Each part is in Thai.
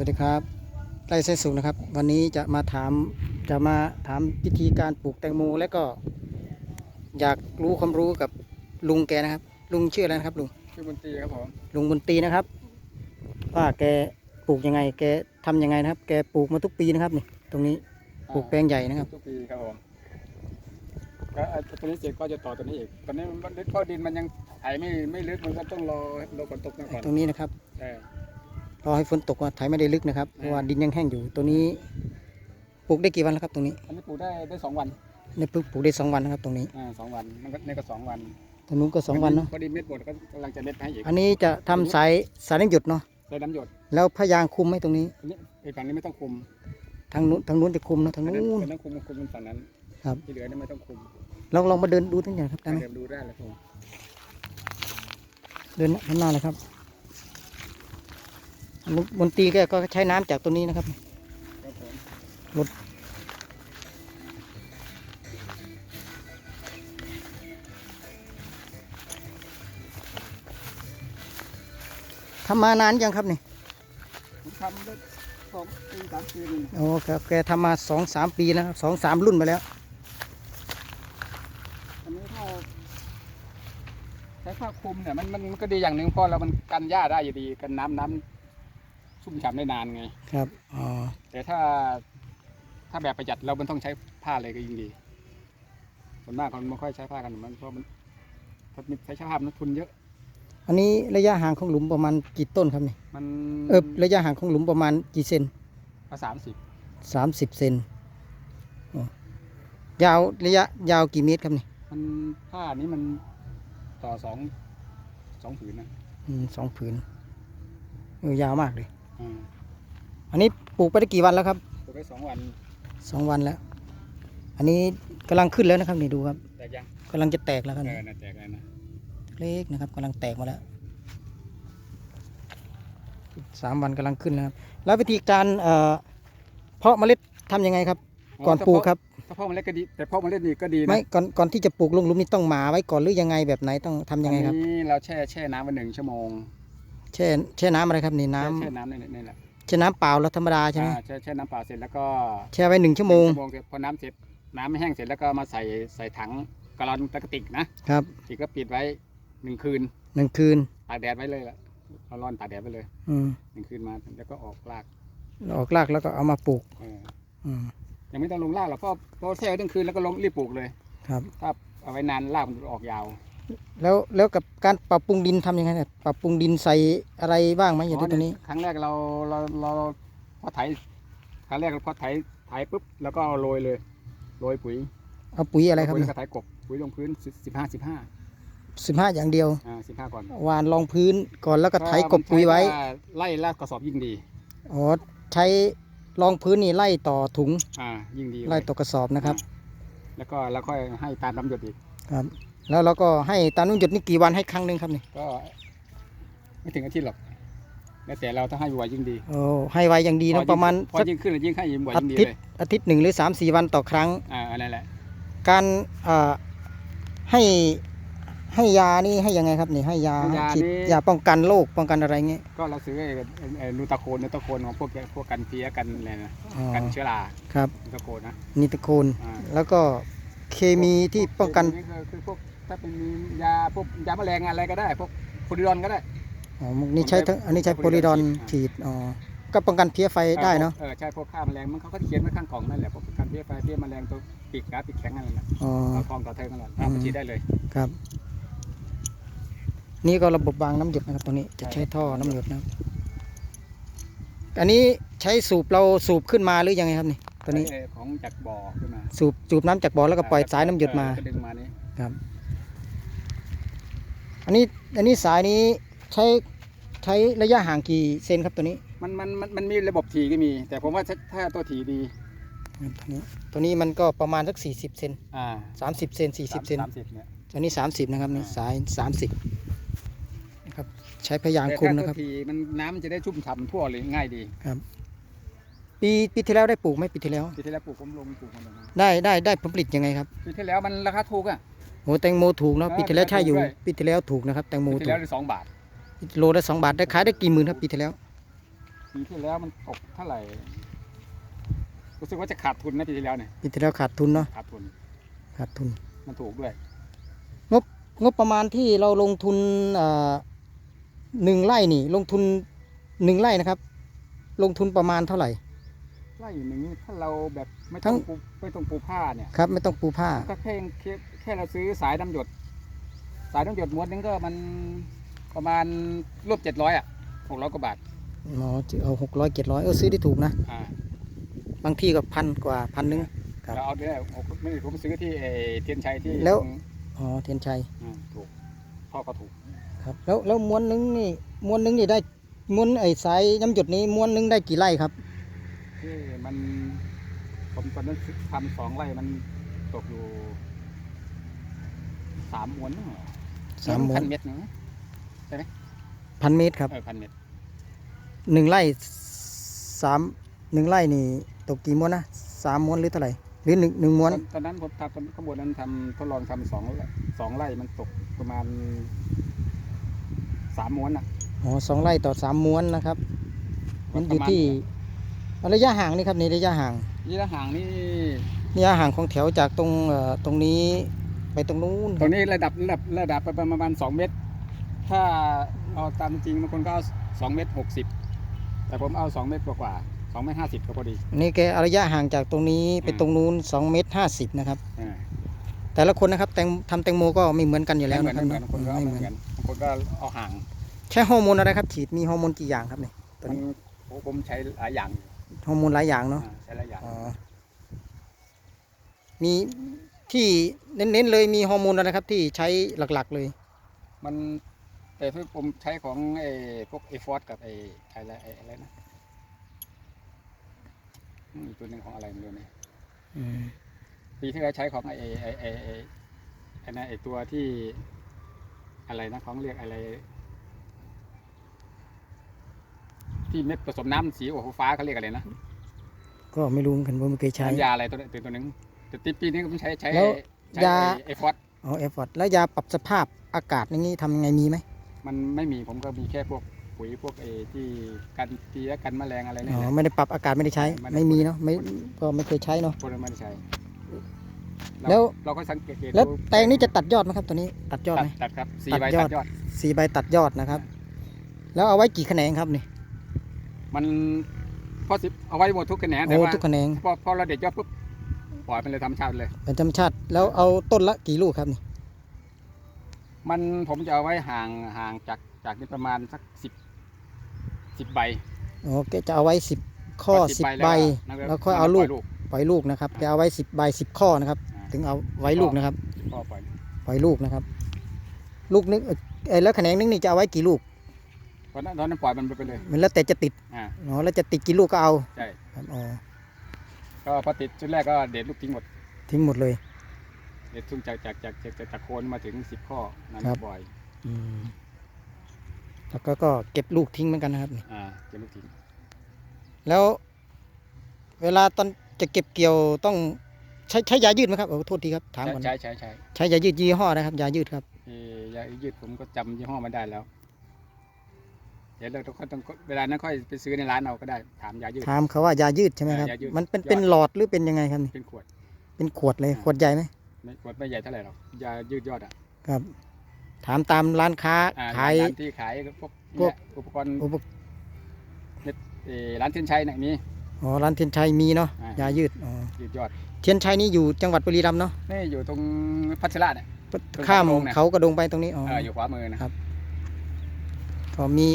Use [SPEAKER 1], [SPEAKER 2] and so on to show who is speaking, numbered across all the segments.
[SPEAKER 1] วัสดีครับไร่ไส้สุขนะครับ วันนี้จะมาถามจะมาถามวิธีการปลูกแตงโมและก็อยากรู้ความรู้กับลุงแกนะครับ ลุงชื่ออะไรนะครับลุง
[SPEAKER 2] ชื่อบุญตรีครับผม
[SPEAKER 1] ลุงบุญตรีนะครับ ว่าแกปลูกยังไง แกทำยังไงนะครับ แกปลูกมาทุกปีนะครับนี่ตรงนี้ปลูกแปลงใหญ่นะครับ
[SPEAKER 2] ทุกปีครับผมก็ไอ้ตัวนี้เสร็จก็จะต่อตัวนี้อีกตอนนี้มันลึกเข้าดินมันยังไถไม่ไม่ลึกมันก็ต้องรอรอฝนตกมาก่อน
[SPEAKER 1] ตรงนี้นะครับ
[SPEAKER 2] ใช่
[SPEAKER 1] รอให้ฝนตกว่าไถไม่ได้ลึกนะครับเพราะว่าดินยังแห้งอยู่ตัวนี้ปลูกได้กี่วันแล้วครับตรงนี้
[SPEAKER 2] อันนี้ปลูกได้ได้สองวัน
[SPEAKER 1] ในปลูกปลูกได้สองวันนะครับตรงนี้
[SPEAKER 2] อ่าสองวันมันก็ในก็สองวัน
[SPEAKER 1] ตรงนู้นก็สองวันเนาะ
[SPEAKER 2] พอดีเม็ดหมดก็กำลังจะเม็ดให้อีก
[SPEAKER 1] อันนี้จะทำสายสายน้ำหยดเนาะ
[SPEAKER 2] ได้น้ำหยด
[SPEAKER 1] แล้วพยางคุมไหมตรงนี้
[SPEAKER 2] อันนี้ไอ้ฝั่งนี้ไม่ต้องคุม
[SPEAKER 1] ทางนู้นทางนู้นจะคุมนะทาง
[SPEAKER 2] อัน
[SPEAKER 1] นู้
[SPEAKER 2] นั้น
[SPEAKER 1] น
[SPEAKER 2] อันนั้นคุมคุมเป็นฝั่งนั้น
[SPEAKER 1] ครับ
[SPEAKER 2] ที่เหลือนี่ไม่ต้องคุม
[SPEAKER 1] ลองลองมาเดินดูทั้งอย่างครับได้ไหม
[SPEAKER 2] เดี๋ยวดูได้เลยผม
[SPEAKER 1] เดินข้างหน้าเลยครับ บนบนตรีแกก็ใช้น้ำจากตัวนี้นะครับ
[SPEAKER 2] ครับผม
[SPEAKER 1] ทำมานานยังครับนี่
[SPEAKER 2] ผมทำได้สองปีสามปีนี่
[SPEAKER 1] โอ้ครับแกทำมาสองสามปีแล้วครับสองสามรุ่นไปแล้ว
[SPEAKER 2] อันนี้ถ้าใช้ผ้าคลุมเนี่ยมันมันมันก็ดีอย่างหนึ่งเพราะเรามันกันหญ้าได้อยู่ดีกันน้ำน้ำ ชุ่มฉ่ำได้นานไง
[SPEAKER 1] ครับอ๋อ
[SPEAKER 2] แต่ถ้า ถ้าแบบประหยัดเรามันต้องใช้ผ้าเลยก็ยิ่งดีส่วนมากคนไม่ค่อยใช้ผ้ากันมันเพราะมันเพราะมันใช้ผ้ามันทุนเยอะ
[SPEAKER 1] อันนี้ระยะห่างของหลุมประมาณกี่ต้นครับนี่
[SPEAKER 2] มัน
[SPEAKER 1] เออระยะห่างของหลุมประมาณกี่เซน
[SPEAKER 2] สามสิบ
[SPEAKER 1] สามสิบเซนอ๋อยาวระยะยาวกี่เมตรครับนี่
[SPEAKER 2] มันผ้านี้มันต่อสองสองผืนนะ
[SPEAKER 1] อืมสองผืนเออยาวมากเลย
[SPEAKER 2] อ่า
[SPEAKER 1] อันนี้ปลูกไปได้กี่วันแล้วครับ
[SPEAKER 2] ปลูกไปสองวัน
[SPEAKER 1] สองวันแล้ว อันนี้กำลังขึ้นแล้วนะครับนี่ดูครับ
[SPEAKER 2] แต่ยัง
[SPEAKER 1] กำลังจะแตกแล้วครับ
[SPEAKER 2] เอ
[SPEAKER 1] นี่
[SPEAKER 2] อน่าแตกเลยนะ
[SPEAKER 1] เล็กนะครับกำลังแตกมาแล้วสามวันกำลังขึ้นแล้วครับ แล้ววิธีการเอ่อเพาะเมล็ดทำยังไงครับ ก่อนปลูกครับ
[SPEAKER 2] ถ้าพ่อมันเล็กก็ดีแต่พ่อมันเล็กนี่ก็ดีนะ
[SPEAKER 1] ไม่ก่อนก่อนที่จะปลูกลงหลุมนี่ต้องหมาไว้ก่อนหรือยังไงแบบไหนต้องทำยังไงครับ
[SPEAKER 2] อันนี้เราแช่แช่น้ำไว้หนึ่งชั่วโมง
[SPEAKER 1] แช่แช่น้ำอะไรครับนี่น้ำ
[SPEAKER 2] แช่แช่น้ำนี่นี่แหละ
[SPEAKER 1] แช่น้ำเปล่าแล้วธรรมดาใช่ไหม
[SPEAKER 2] อ่าแช่แช่น้ำเปล่าเสร็จแล้วก็
[SPEAKER 1] แช่ไว้หนึ่งชั่วโมง
[SPEAKER 2] ชั่วโมงเสร็จพอน้ำเสร็จน้ำไม่แห้งเสร็จแล้วก็มาใส่ใส่ถังกะลอนตะกติกนะครับติกก็ปิดไว้หนึ่งคืน
[SPEAKER 1] หนึ่งคืน
[SPEAKER 2] ตากแดดไว้เลยล่ะเอาร้อนตากแดดไว้เลย
[SPEAKER 1] อืม
[SPEAKER 2] หนึ่งคืนมาแล้วก็ออกราก
[SPEAKER 1] ออกรากแล้วก็เอามาปลูก
[SPEAKER 2] เออ
[SPEAKER 1] อืม
[SPEAKER 2] ยังไม่ต้องลงรากหรอกเพราะเพราะแช่ไว้ทั้งคืนแล้วก็ลงรีบปลูกเลย
[SPEAKER 1] ครับ
[SPEAKER 2] ถ้าเอาไว้นานรากมันจะออกยาว
[SPEAKER 1] แล้วแล้วกับการปรับปรุงดินทำยังไงเนี่ยปรับปรุงดินใส่อะไรบ้างไหมอย่างที่ตรงนี้
[SPEAKER 2] ครั้งแรกเราเราเราพอไถครั้งแรกเราพอไถไถปุ๊บแล้วก็เอาโรยเลยโรยปุ๋ย
[SPEAKER 1] เอาปุ๋ยอะไรครับ
[SPEAKER 2] ปุ๋ย
[SPEAKER 1] เนี่ย
[SPEAKER 2] ก็ไถกบปุ๋ยลงพื้นสิบห้าสิบห้า
[SPEAKER 1] สิบห้าอย่างเดียว
[SPEAKER 2] อ่าสิบห้าก่อน
[SPEAKER 1] หวานรองพื้นก่อนแล้วก็ไถกบปุ๋ยไว้
[SPEAKER 2] ถ้าไล่ลากกระสอบยิ่งดี
[SPEAKER 1] อ๋อใช้รองพื้นนี่ไล่ต่อถุง
[SPEAKER 2] อ่ายิ่งดี
[SPEAKER 1] ไล่ต่อกระสอบนะครับ
[SPEAKER 2] แล้วก็แล้วค่อยให้ตามน้ำหยดอีก
[SPEAKER 1] ครับ แล้วเราก็ให้ตามนุ่นหยดนี่กี่วันให้ครั้งหนึ่งครับนี่
[SPEAKER 2] ก็ ไม่ถึงอาทิตย์หรอกแล้วแต่เราถ้าให้บ่อยยิ่งดี
[SPEAKER 1] โอ้ให้ไวอย่างดีนะ
[SPEAKER 2] พอยิ่ง
[SPEAKER 1] ประมาณ
[SPEAKER 2] พอ
[SPEAKER 1] สัก
[SPEAKER 2] ยิ่งขึ้นยิ่งให้ยิ่งบ่อย
[SPEAKER 1] อา
[SPEAKER 2] ยิ่งดี
[SPEAKER 1] ทิต
[SPEAKER 2] เล
[SPEAKER 1] ย์
[SPEAKER 2] ย
[SPEAKER 1] อาทิตย์หนึ่งหรือสามสี่วันต่อครั้ง
[SPEAKER 2] อ่าอันนั้นแหละ
[SPEAKER 1] การเอ่อให้ให้ยานี่ให้ยังไงครับนี่ให้ยาฉีดยาป้องกันโรคป้องกันอะไรเงี้ย
[SPEAKER 2] ก็เราซื้อไอ้ไอ้ไอ้นูตาโคนนูตาโคนของพวกพวกกันเพี้ยกันอะไรนะ
[SPEAKER 1] อ๋อ
[SPEAKER 2] กันเชื้อรา
[SPEAKER 1] ครับ
[SPEAKER 2] นูตาโคนนะ
[SPEAKER 1] นิตโคน
[SPEAKER 2] อ่า
[SPEAKER 1] แล้วก็เคมีที่ป้องกัน
[SPEAKER 2] คือคือพวก ถ้าเป็นยาพวกยาแมลงอะไรก็ได้พวกโพลิดอนก็ได้
[SPEAKER 1] อ๋อนี่ใช้ทั้งอันนี้ใช้โพลิดอนฉีดอ๋อก็ป้องกันเพี้ยไฟได้เนาะ
[SPEAKER 2] เออใช่พวกฆ่าแมลงมันเขาก็เขียนไว้ข้างกล่องนั่นแหละพวกกันเพี้ยไฟเพี้ยแมลงตัวปีกกาปีกแข็งอะไรนั่นแหละ
[SPEAKER 1] อ๋อ
[SPEAKER 2] เอากองต่อเทิงนั่นแหละ
[SPEAKER 1] อืม
[SPEAKER 2] เอาไปฉีดได้เลย
[SPEAKER 1] ครับ นี่ก็ระบบวางน้ำหยดนะครับตรงนี้จะใช้ท่อน้ำหยดนะครับอันนี้ใช้สูบเราสูบขึ้นมาหรือยังไงครับนี่ตัวนี้
[SPEAKER 2] เออของจากบ่อขึ้นมา
[SPEAKER 1] สูบสูบน้ำจากบ่อแล้วก็ปล่อยสายน้ำหยดมา
[SPEAKER 2] เออก็ดึงมานี่
[SPEAKER 1] อันนี้อันนี้สายนี้ใช้ใช้ระยะห่างกี่เซนครับตัวนี้
[SPEAKER 2] มันมันมันมันมีระบบถีก็มี แต่ผมว่าถ้าถ้าตัวถีดี
[SPEAKER 1] ตัวนี้ตัวนี้มันก็ประมาณสักสี่สิบเซน
[SPEAKER 2] อ่า
[SPEAKER 1] สามสิบเซนสี่สิบเซน
[SPEAKER 2] สามสิบเนี่ย
[SPEAKER 1] ตัวนี้สามสิบนะครับนี่
[SPEAKER 2] อ่า
[SPEAKER 1] สายสามสิบนะครับใช้พยาง
[SPEAKER 2] แต่
[SPEAKER 1] คุม
[SPEAKER 2] ถ้า
[SPEAKER 1] นะ
[SPEAKER 2] ตั
[SPEAKER 1] ครับ
[SPEAKER 2] วถีมันน้ำมันจะได้ชุ่มฉ่ำทั่วเลยง่ายดี
[SPEAKER 1] ปีปีที่แล้วได้ปลูกไหมปีที่แล้ว
[SPEAKER 2] ปีที่แล้วปลูกผมลงปลูกมันลง
[SPEAKER 1] ได้ได้ได้ผลผลิตยังไงครับ
[SPEAKER 2] ปีที่แล้วมันราคาถูกอะ
[SPEAKER 1] โอ้แตงโมถูกเนอะ
[SPEAKER 2] เออ
[SPEAKER 1] ปีที่แล้วใช่อยู่
[SPEAKER 2] ถูกด้วย
[SPEAKER 1] ปีที่แล้วถูกนะครับแตงโม
[SPEAKER 2] ปีที่
[SPEAKER 1] ถู
[SPEAKER 2] แล้
[SPEAKER 1] ก
[SPEAKER 2] วได้สองบาท
[SPEAKER 1] โลละสองบาทได้ขายได้กี่หมื่นครับปีที่แล้ว
[SPEAKER 2] ปีที่แล้วมันตกเท่าไหร่รู้สึกว่าจะขาดทุนนะปีที่แล้วเนี่ย
[SPEAKER 1] ปีที่แล้วขาดทุนเนาะ
[SPEAKER 2] ขาดทุน
[SPEAKER 1] ขาดทุน
[SPEAKER 2] มันถูกด้วย
[SPEAKER 1] งบประมาณที่เราลงทุนเอ่อหนึ่งไร่นี่ ลงทุนหนึ่งไร่นะครับ ลงทุนประมาณเท่าไหร่
[SPEAKER 2] ไร่หนึ่งนี่ถ้าเราแบบไม่
[SPEAKER 1] ทั้
[SPEAKER 2] ต้องง ปูไม่ต้องปูผ้าเนี่ย
[SPEAKER 1] ครับ ไม่ต้องปูผ้า
[SPEAKER 2] ก็แค่แค่แค่เราซื้อสายน้ำหยด สายน้ำหยดม้วนนึงก็มันประมาณรวบเจ็ดร้อยอะหกร้อยกว่าบาท
[SPEAKER 1] หมอจะเอาหกร้อยเจ็ดร้อยเออซื้อได้ถูกนะ
[SPEAKER 2] อ่า
[SPEAKER 1] บางที่ก็พันกว่าพันหนึง ครับ
[SPEAKER 2] เราเอาเนี่ยผมไม่ผมซื้อที่เออเทียนชัยที่
[SPEAKER 1] แล้ว
[SPEAKER 2] ตรง
[SPEAKER 1] อ๋อเทียนชัย
[SPEAKER 2] อ่าถูกพ่อก็ถูก
[SPEAKER 1] ครับ แล้วแล้วม้วนหนึงนี่ม้วนหนึงนี่ได้ม้วนไอ้สายน้ำหยดนี้ม้วนหนึงได้กี่ไร่ครับ
[SPEAKER 2] ที่มันผมตอนนั้นทำสองไร่มันตกอยู่สามม้วนมั้งเหรอ
[SPEAKER 1] สามม้วน
[SPEAKER 2] พันเม็ดนึง
[SPEAKER 1] พันเมตรครับ
[SPEAKER 2] เออพันเม็ด
[SPEAKER 1] หนึ่งไร่สามหนึ่งไร่นี่ตกกี่ม้วนนะสามม้วนหรือเท่าไหร่หรือหนึ่งหนึ่งม้วน
[SPEAKER 2] ตอนตอนนั้นผมทำตอนข้างบนนั้นทำทดลองทำสองไร่สองไร่มันตกประมาณสามม้วนอะ
[SPEAKER 1] อ๋อสองไร่ต่อสามม้วนนะครับ มันอยู่
[SPEAKER 2] ประาณ
[SPEAKER 1] ที่ ระยะห่างนี่ครับในระยะห่าง
[SPEAKER 2] นี่ละห่างนี่
[SPEAKER 1] ระยะห่างของแถวจากตรงเอ่อตรงนี้ไปตรงนู้น
[SPEAKER 2] ตรงนี้ระดับระดับระดับไปประมาณสองเมตร ถ้าเอาตามจริงบางคนก็เอาสองเมตรหกสิบแต่ผมเอาสองเมตรกว่าๆสองเมตรห้าสิบก็พอดี
[SPEAKER 1] นี่แกเอาระยะห่างจากตรงนี้ไป
[SPEAKER 2] อืม
[SPEAKER 1] ตรงนู้นสองเมตรห้าสิบนะครับ
[SPEAKER 2] อ่า
[SPEAKER 1] แต่ละคนนะครับแตงทำแตงโมก็ไม่เหมือนกันอยู่แล้ว
[SPEAKER 2] ไม่
[SPEAKER 1] นะ
[SPEAKER 2] เห
[SPEAKER 1] ค
[SPEAKER 2] มื
[SPEAKER 1] รั
[SPEAKER 2] อบนไม่เหมือนบางคนก็เอา
[SPEAKER 1] ไม่
[SPEAKER 2] ไม่
[SPEAKER 1] เห
[SPEAKER 2] เห
[SPEAKER 1] มื
[SPEAKER 2] มื
[SPEAKER 1] อน
[SPEAKER 2] อนบางคนก็เอาห่าง
[SPEAKER 1] ใช้ฮอร์โมนอะไรครับ ฉีดมีฮอร์โมนกี่อย่างครับเนี่ยตอน
[SPEAKER 2] มัน
[SPEAKER 1] นี้
[SPEAKER 2] โอ้ผมใช้หลายอย่าง
[SPEAKER 1] ฮอร์โมนหลายอย่างเนาะ
[SPEAKER 2] อ่าใช้หลายอย่าง
[SPEAKER 1] อ๋อมีที่เน้นๆเลยมีฮอร์โมนอะไรครับ ที่ใช้หลักๆเลย
[SPEAKER 2] มันแต่ที่ผมใช้ของไอ้พวกไอฟอสกับไอ้อะไรไอ้อะไรนะอืมอีกตัวหนึ่งของอะไรไม่รู้เนี่ย
[SPEAKER 1] อืม
[SPEAKER 2] ปีที่แล้วใช้ของไอ้ไอ้ไอ้ไอ้ไอ้นั่นไอ้ตัวที่อะไรนะของเรียกอะไร ที่เม็ดผสมน้ำสีโอ้โหฟ้าเขาเรียกอะไรนะ
[SPEAKER 1] ก็ไม่รู้เหมือนกันว่าไม่เคยใช้
[SPEAKER 2] น้ำยาอะไรตัวนี้ตัวตัวหนึงแต่ตีปีนี้ก็ผมใช้ใช้
[SPEAKER 1] แล้ว
[SPEAKER 2] ใช้
[SPEAKER 1] ยา
[SPEAKER 2] ไอ้ไอฟอส
[SPEAKER 1] อ๋อเอฟฟอร์ดแล้วยาปรับสภาพอากาศอย่างนี้ทำยังไงมีไหม
[SPEAKER 2] มันไม่มีผมก็มีแค่พวกปุ๋ยพวกเอที่กันเพี้ยกันแมลงอะไรนี่
[SPEAKER 1] อ๋อ
[SPEAKER 2] แหละ
[SPEAKER 1] ไม่ได้ปรับอากาศไม่ได้ใช้
[SPEAKER 2] ไม่ได้
[SPEAKER 1] ไม่มีเนาะไม่ก็ไม่เคยใช้เนาะ
[SPEAKER 2] พวกนั้นไม่ได้ใช้
[SPEAKER 1] แล้ว
[SPEAKER 2] เราก็สังเกต
[SPEAKER 1] แล้ว
[SPEAKER 2] ดู
[SPEAKER 1] แตงนี่จะตัดยอดไหมครับตัวนี้ตัดยอด
[SPEAKER 2] ตั
[SPEAKER 1] ไห
[SPEAKER 2] ด
[SPEAKER 1] ม
[SPEAKER 2] ตัดครับสี่
[SPEAKER 1] ตัด
[SPEAKER 2] ใบ
[SPEAKER 1] ยอ
[SPEAKER 2] ตั
[SPEAKER 1] ด
[SPEAKER 2] ด ยอด
[SPEAKER 1] สี่ใบตัดยอดนะครับ แล้วเอาไว้กี่แขนงครับนี่
[SPEAKER 2] มันพอสิบเอาไว้หมดทุกแขนงแต่
[SPEAKER 1] โอ้
[SPEAKER 2] ว่า
[SPEAKER 1] ทุกแขนง
[SPEAKER 2] พอพอเราเด็ดยอดปุ๊บปล่อยมันเลยธรรมชาติเลย
[SPEAKER 1] เป็นธรรมชาติ แล้วเอาต้นละกี่ลูกครับนี่
[SPEAKER 2] มันผมจะเอาไว้ห่างห่างจากจากนี้ประมาณสักสิบสิบใบ
[SPEAKER 1] โอ้แกจะเอาไว้สิบข้อ
[SPEAKER 2] พ
[SPEAKER 1] สิบ
[SPEAKER 2] แล้ว
[SPEAKER 1] ใบ
[SPEAKER 2] นั่น
[SPEAKER 1] แล้วค่อยเอาลูก
[SPEAKER 2] ปล่
[SPEAKER 1] ปล่อยลูกนะครับแกเอาไว้สิบใบสิบข้อนะครับ
[SPEAKER 2] อ่า
[SPEAKER 1] ถึงเอาไว้ลูกนะครับ
[SPEAKER 2] ก็ปล่อย
[SPEAKER 1] ปล่อยลูกนะครับ ลูกนึงเอ่อเอ้ยแล้วแขนงนึงนี่จะเอาไว้กี่ลูก
[SPEAKER 2] ต อนนั้นตอนนั้นปล่อยมันไปเลย
[SPEAKER 1] มันแล้วแต่จะติด
[SPEAKER 2] อ่า
[SPEAKER 1] อ๋อแล้วจะติดกี่ลูกก็เอา
[SPEAKER 2] ใช่
[SPEAKER 1] ครับอ๋อ
[SPEAKER 2] ก็พอติดชุดแรกก็เด็ดลูกทิ้งหมด
[SPEAKER 1] ทิ้งหมดเลย
[SPEAKER 2] เด็ดทุ่งจากจากจากจากจากจากโคนมาถึงสิบข้อนั่น
[SPEAKER 1] ครับ
[SPEAKER 2] บ่อย
[SPEAKER 1] อืมแล้วก็ก็เก็บลูกทิ้งเหมือนกันนะครับนี่
[SPEAKER 2] อ่าเด็ดลูกทิ้ง
[SPEAKER 1] แล้วเวลาตอนจะเก็บเกี่ยวต้องใช้ใช้ยายืดไหมครับโอ้โทษทีครับถาม
[SPEAKER 2] ใช้
[SPEAKER 1] ก่อน
[SPEAKER 2] ใช้ใช้ใช้
[SPEAKER 1] ใช้ยายืดยี่ห้อนะครับยายืดครับ
[SPEAKER 2] เอ่อยายืดผมก็จำยี่ห้อมันได้แล้ว เดี๋ยวเราต้องต้องเวลานั้นค่อยไปซื้อในร้านเอาก็ได้ถามยายืด
[SPEAKER 1] ถามเขาว่ายายืดใช่ไหมครับ
[SPEAKER 2] ยายืด
[SPEAKER 1] มันเป็น
[SPEAKER 2] ยอด
[SPEAKER 1] เป็นหลอดหรือเป็นยังไงครับนี่
[SPEAKER 2] เป็นขวด
[SPEAKER 1] เป็นขวดเลย
[SPEAKER 2] อ่า
[SPEAKER 1] ขวดใหญ่ไหม
[SPEAKER 2] ไม่ขวดไม่ใหญ่เท่าไหร่หรอกยายืดยอดอะ
[SPEAKER 1] ครับ ถามตามร้านค้า
[SPEAKER 2] อ่
[SPEAKER 1] ขาย
[SPEAKER 2] ร้านที่ขายพวก
[SPEAKER 1] พวก
[SPEAKER 2] เนี่ยอุปกรณ์
[SPEAKER 1] อุป
[SPEAKER 2] เอ่อร้านเทียนชัยเนี่ยมี
[SPEAKER 1] อ๋อร้านเทียนชัยมีเนาะ
[SPEAKER 2] อ่าย
[SPEAKER 1] ยายืดอ๋อ
[SPEAKER 2] ยืดยอด
[SPEAKER 1] เทียนชัยนี่อยู่จังหวัดบุรีรัมย์เนาะ
[SPEAKER 2] นี่อยู่ตรงพัชระเนี่ยตรง
[SPEAKER 1] ข้าม
[SPEAKER 2] เขากระโดงเนี่ย
[SPEAKER 1] เขากระโดงไปตรงนี้อ๋อ
[SPEAKER 2] เอออยู่ขวามือนะครับ
[SPEAKER 1] ก็มี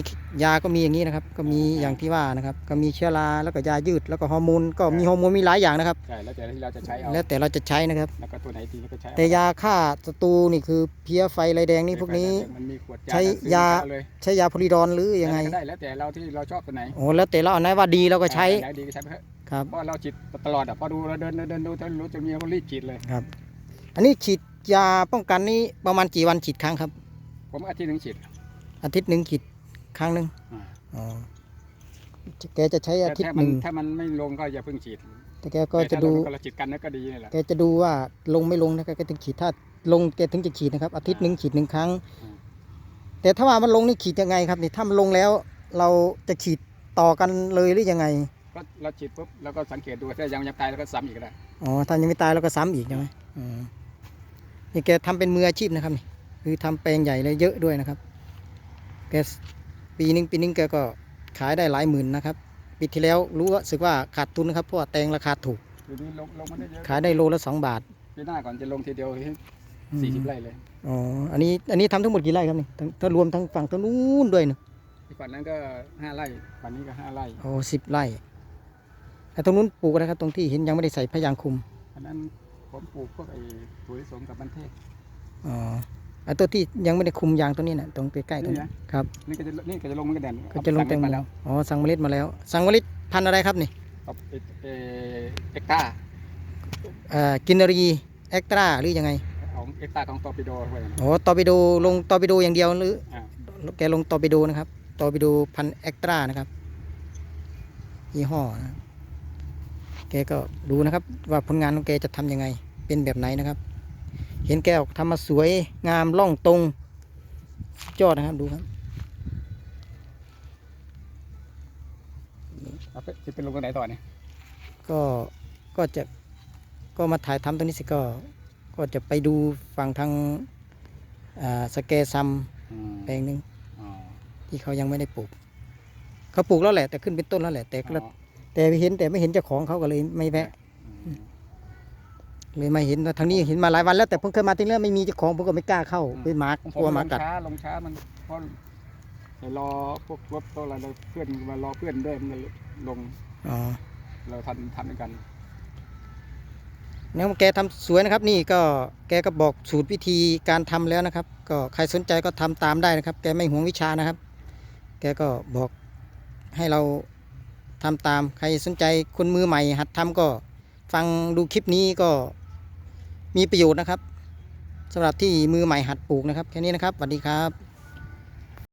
[SPEAKER 1] ยาก็มีอย่างนี้นะครับ ก็มี
[SPEAKER 2] อ่า
[SPEAKER 1] อย่างที่ว่านะครับ ก็มีเชื้อราแล้วก็ยายืดแล้วก็ฮอร์โมนก็มี
[SPEAKER 2] ใช่
[SPEAKER 1] ฮอร์โมนมีหลายอย่างนะครับ
[SPEAKER 2] ใช่แล้วแต่ที่เราจะใช้เอา
[SPEAKER 1] แล้วแต่เราจะใช้นะครับ
[SPEAKER 2] แล้วก็ตัวไหนดีเราก็ใช้เอ
[SPEAKER 1] แต่ยาฆ่าศัตรูนี่คือเพี้ยไฟลายแดงนี่พวกนี้
[SPEAKER 2] มันมีขวด
[SPEAKER 1] ใช้
[SPEAKER 2] ซื้อยาเอเลย
[SPEAKER 1] ใช้ยาโพลิดอนหรือยังไง
[SPEAKER 2] ก็ได้แล้วแต่เราที่เราชอบตัวไหน
[SPEAKER 1] โอ้แล้วแต่เราเอาไหนว่าดีเราก็ใช้
[SPEAKER 2] ไหนดีก็ใช้ไปเถอะ
[SPEAKER 1] ครับ
[SPEAKER 2] เพราะเราฉีดตลอดอะพอดูเราเดินเดินเดินดูถ้ารู้จะมีเราก็รีบฉีดเลย
[SPEAKER 1] ครับ อันนี้ฉีดยาป้องกันนี่ประมาณกี่วันฉีดครั้งครับ
[SPEAKER 2] ผมอาทิตย์หนึ่งฉีด
[SPEAKER 1] อาทิตย์หนึ่งฉีด ครั้งหนึ่ง
[SPEAKER 2] อ่า
[SPEAKER 1] อ๋อแกจะใช้อา
[SPEAKER 2] แต่
[SPEAKER 1] ทิต
[SPEAKER 2] ถ้า
[SPEAKER 1] ย์ห
[SPEAKER 2] มัน
[SPEAKER 1] นึ่ง
[SPEAKER 2] ถ้ามันไม่ลงก็อย่าเพิ่งฉีด
[SPEAKER 1] แต่แกก็
[SPEAKER 2] แต่
[SPEAKER 1] จะ
[SPEAKER 2] ถ้า
[SPEAKER 1] ดู
[SPEAKER 2] เราเราฉีดกันนั่นก็ดีนี่แหละ
[SPEAKER 1] แกจะดูว่าลงไม่ลงนะแกก็ถึงฉีดถ้าลงแกถึงจะฉีดนะครับ อาทิตย์หนึ่งฉีดหนึ่งครั้ง
[SPEAKER 2] อืม
[SPEAKER 1] แต่ถ้าว่ามันลงนี่ฉีดยังไงครับนี่ถ้ามันลงแล้ว เราจะฉีดต่อกันเลยหรือยังไง
[SPEAKER 2] ก็เราฉีดปุ๊บแล้วก็สังเกตดูถ้ายังยังตายแล้วก็ซ้ำอีกก็ได้
[SPEAKER 1] อ๋อถ้ายังไม่ตายแล้วก็ซ้ำอีกใช่ไหมอืมนี่แกทำเป็นมืออาชีพนะครับนี่คือทำแปลงใหญ่เลยเยอะด้วยนะครับ แก ปีนึงปีนึงแกก็ขายได้หลายหมื่นนะครับ ปีที่แล้วรู้ว่าสึกว่าขาดทุนนะครับเพราะว่าแตงราคาถูก
[SPEAKER 2] ทีนี้ลงลงมาได้เยอะ
[SPEAKER 1] ขายได้โลละสองบาท
[SPEAKER 2] ปีหน้าก่อนจะลงทีเดียว
[SPEAKER 1] อืม
[SPEAKER 2] สี่สิบไร่เลย
[SPEAKER 1] อ๋ออันนี้อันนี้ทำทั้งหมดกี่ไร่ครับนี่ทั้งถ้ารวมทั้งฝั่งตรงนู้นด้วยเนอะ
[SPEAKER 2] ที่ฝั่งนั้นก็ห้าไร่ฝั่งนี้ก็ห้าไร่
[SPEAKER 1] โอ้สิบไร่แต่ตรงนู้นปลูกอะไรครับตรงที่เห็นยังไม่ได้ใส่พยางคุม
[SPEAKER 2] อันนั้นผมปลูกพวกไอ้ปุ๋ยสมกับมันเทศ
[SPEAKER 1] อ๋อ ไอ้ตัวที่ยังไม่ได้คุมยางตัวนี้นะตรงใกล้ๆตรง
[SPEAKER 2] นี่
[SPEAKER 1] นี้
[SPEAKER 2] นะ ครับนี่ก็จะนี่ก็จะลงมันก็แดน
[SPEAKER 1] ก็จะลงแตงโม
[SPEAKER 2] มาแล้ว
[SPEAKER 1] อ๋อสั่งเมล็ดมาแล้ว สั่งเมล็ดพันธุ์อะไรครับนี่
[SPEAKER 2] กับเอเอเอ็กต้า
[SPEAKER 1] เอ่อกินรีเอ็กตร้าหรือยังไง
[SPEAKER 2] ของเอ็กต้าของตอร์ปิโดไว้นะ
[SPEAKER 1] อ๋อตอร์ปิโดลงตอร์ปิโดอย่างเดียวหรือ
[SPEAKER 2] อ่า
[SPEAKER 1] แกลงตอร์ปิโดนะครับตอร์ปิโดพันเอ็กตร้านะครับยี่ห้อนะครับแกก็ดูนะครับว่าผลงานของแกจะทำยังไงเป็นแบบไหนนะครับ เห็นแกออกทำมาสวยงามล่องตรงยอดนะครับดูครับ
[SPEAKER 2] เอาไปจะเป็นลงตรงไหนต่อเนี่ย
[SPEAKER 1] ก็ก็จะก็มาถ่ายทำตรงนี้สิก็ก็จะไปดูฝั่งทางอ่าสแกซัม
[SPEAKER 2] อืม
[SPEAKER 1] แปลงหนึ่ง
[SPEAKER 2] อ๋อ
[SPEAKER 1] ที่เขายังไม่ได้ปลูก เขาปลูกแล้วแหละแต่ขึ้นเป็นต้นแล้วแหละแต่ก็
[SPEAKER 2] อ๋อ
[SPEAKER 1] แต่เห็นแต่ไม่เห็นเจ้าของเขาก็เลยไม่แวะ
[SPEAKER 2] อืม
[SPEAKER 1] เลยมาเห็นว่าทางนี้เห็นมาหลายวันแล้วแต่เพิ่งเคยมาทีนี้ไม่มีเจ้าของผมก็ไม่กล้าเข้า
[SPEAKER 2] อืม
[SPEAKER 1] ไปหมา
[SPEAKER 2] ของ
[SPEAKER 1] กลัวหมากัด
[SPEAKER 2] ลงช้าลงช้ามันเพราะเดี๋ยวรอพวกรถตัวอะไรเราเพื่อนมารอเพื่อนด้วยมันเลยลง
[SPEAKER 1] อ๋อ
[SPEAKER 2] เราทันทันด้วยกัน
[SPEAKER 1] เนี่ยแกทำสวยนะครับ นี่ก็แกก็บอกสูตรวิธีการทำแล้วนะครับ ก็ใครสนใจก็ทำตามได้นะครับ แกไม่หวงวิชานะครับ แกก็บอกให้เราทำตามใครสนใจคนมือใหม่ หัดทำก็ฟังดูคลิปนี้ก็ มีประโยชน์นะครับสำหรับที่มือใหม่หัดปลูกนะครับ แค่นี้นะครับสวัสดีครับ